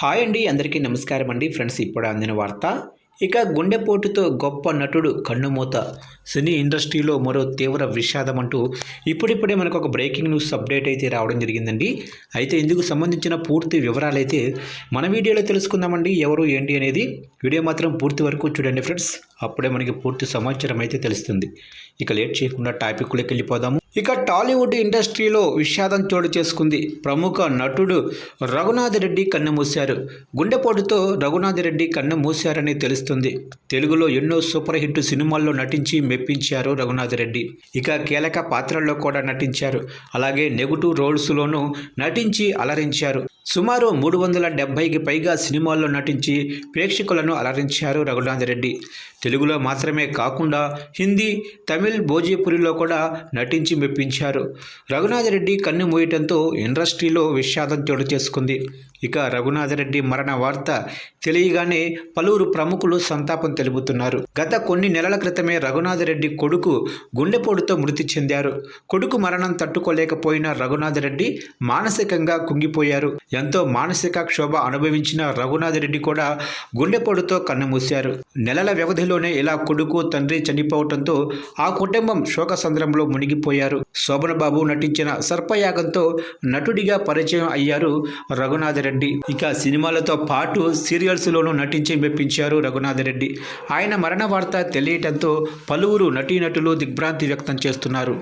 Hi అండి అందరికీ నమస్కారం అండి. ఫ్రెండ్స్ ఇప్పుడు అందిన వార్త. ఇక గుండెపోటుతో గొప్ప నటుడు కన్నుమూత. సినీ ఇండస్ట్రీలో మరో తీవ్ర విషాదం అంటూ ఇప్పుడిప్పుడే మనకు ఒక బ్రేకింగ్ న్యూస్ అప్డేట్ అయితే రావడం జరిగిందండి. అయితే ఇందుకు సంబంధించిన పూర్తి వివరాలు అయితే మన వీడియోలో తెలుసుకుందామండి. ఎవరు ఏంటి అనేది వీడియో మాత్రం పూర్తి వరకు చూడండి ఫ్రెండ్స్. అప్పుడే మనకి పూర్తి సమాచారం అయితే తెలుస్తుంది. ఇక లేట్ చేయకుండా టాపిక్లోకి వెళ్ళిపోదాము. ఇక టాలీవుడ్ ఇండస్ట్రీలో విషాదం చోటు చేసుకుంది. ప్రముఖ నటుడు రఘునాథ్ రెడ్డి కన్ను మూశారు. గుండెపోటుతో రఘునాథ్ రెడ్డి కన్ను మూశారని తెలుస్తుంది. తెలుగులో ఎన్నో సూపర్ హిట్ సినిమాల్లో నటించి మెప్పించారు రఘునాథ్ రెడ్డి. ఇక కీలక పాత్రల్లో కూడా నటించారు. అలాగే నెగటివ్ రోల్స్లోనూ నటించి అలరించారు. సుమారు మూడు వందల డెబ్బైకి పైగా సినిమాల్లో నటించి ప్రేక్షకులను అలరించారు రఘునాథ్ రెడ్డి. తెలుగులో మాత్రమే కాకుండా హిందీ తమిళ్ భోజపురిలో కూడా నటించి మెప్పించారు. రఘునాథ్ రెడ్డి కన్ను మూయటంతో ఇండస్ట్రీలో విషాదం చోటు చేసుకుంది. ఇక రఘునాథ్ రెడ్డి మరణ వార్త తెలియగానే పలువురు ప్రముఖులు సంతాపం తెలుపుతున్నారు. గత కొన్ని నెలల క్రితమే రఘునాథ్ రెడ్డి కొడుకు గుండెపోటుతో మృతి చెందారు. కొడుకు మరణం తట్టుకోలేకపోయిన రఘునాథ్ రెడ్డి మానసికంగా కుంగిపోయారు. ఎంతో మానసిక క్షోభ అనుభవించిన రఘునాథ్ రెడ్డి కూడా గుండెపోటుతో కన్నుమూశారు నెలల వ్యవధిలోనే ఇలా కొడుకు తండ్రి చనిపోవడంతో ఆ కుటుంబం శోక సంద్రంలో మునిగిపోయారు. శోభనబాబు నటించిన సర్పయాగంతో నటుడిగా పరిచయం అయ్యారు రఘునాథ్ రెడ్డి. ఇక సినిమాలతో పాటు సీరియల్స్లోనూ నటించి మెప్పించారు రఘునాథ్ రెడ్డి. ఆయన మరణ వార్త తెలియటంతో పలువురు నటీనటులు దిగ్భ్రాంతి వ్యక్తం చేస్తున్నారు.